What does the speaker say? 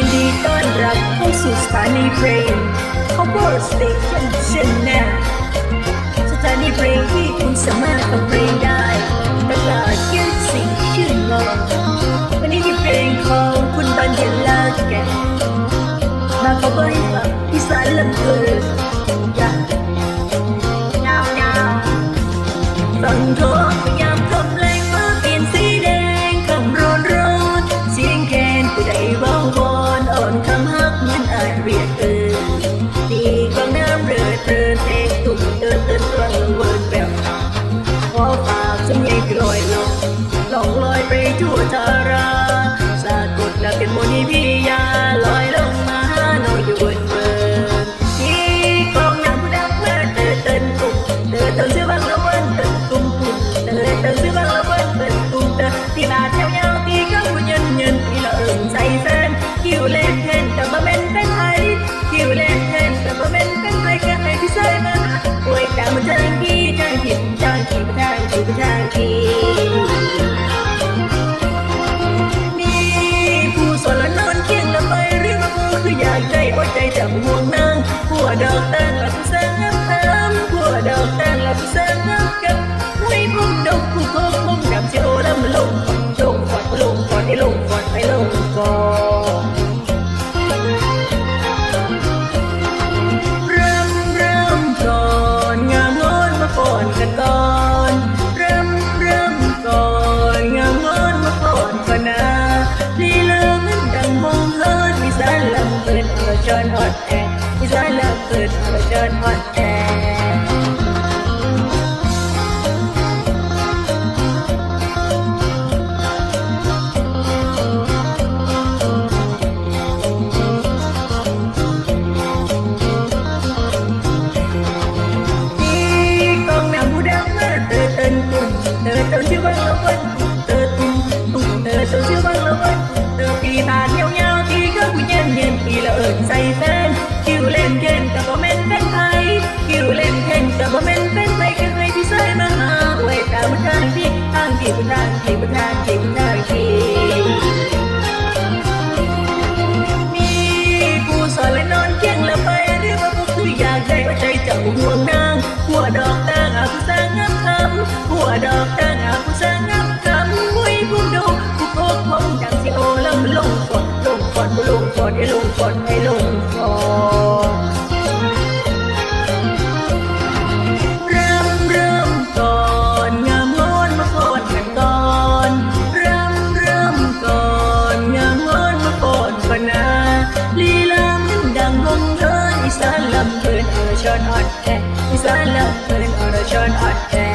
ินดีต้อนรับเข้าสู่สถานีเพลง Cover Station Channel สถานีเพลงที่คุณสามารถฟังเพลงได้ตลอดยืดสิ่งชื่นงอนวันนี้ที่เพลงของคุณบันเดติลาแก่มา cover ให้ฟังที่สายลำเพลินยาวยาวยาวฟังโทษยา 장기 장기 장기 장기 장기 มีผู้สนละนอนเคียงละไมเรื่องมือคืออยากใจว่าใจจำห่วงนางผัวดอกแตงลับแสงนงามผัวดอกแตงลับแสงนงามกับไม่พุ่มดอกผู้โคกมุ่งดำเจ้าลำลง ra là cười ở đơn hoạn tè Hãy subscribe cho kênh Ghiền Mì Gõ Để không bỏ lỡ những video hấp dẫn คิวเล่นเกมแต่บ่เม่นเป็นไผคิวเล่นเกมแต่บ่เม่นเป็นไผคือไรที่ใส่มาหาไว้ตามทางพี่ทางพี่บนทางพี่บนทางพี่บนท Feeling on a shot at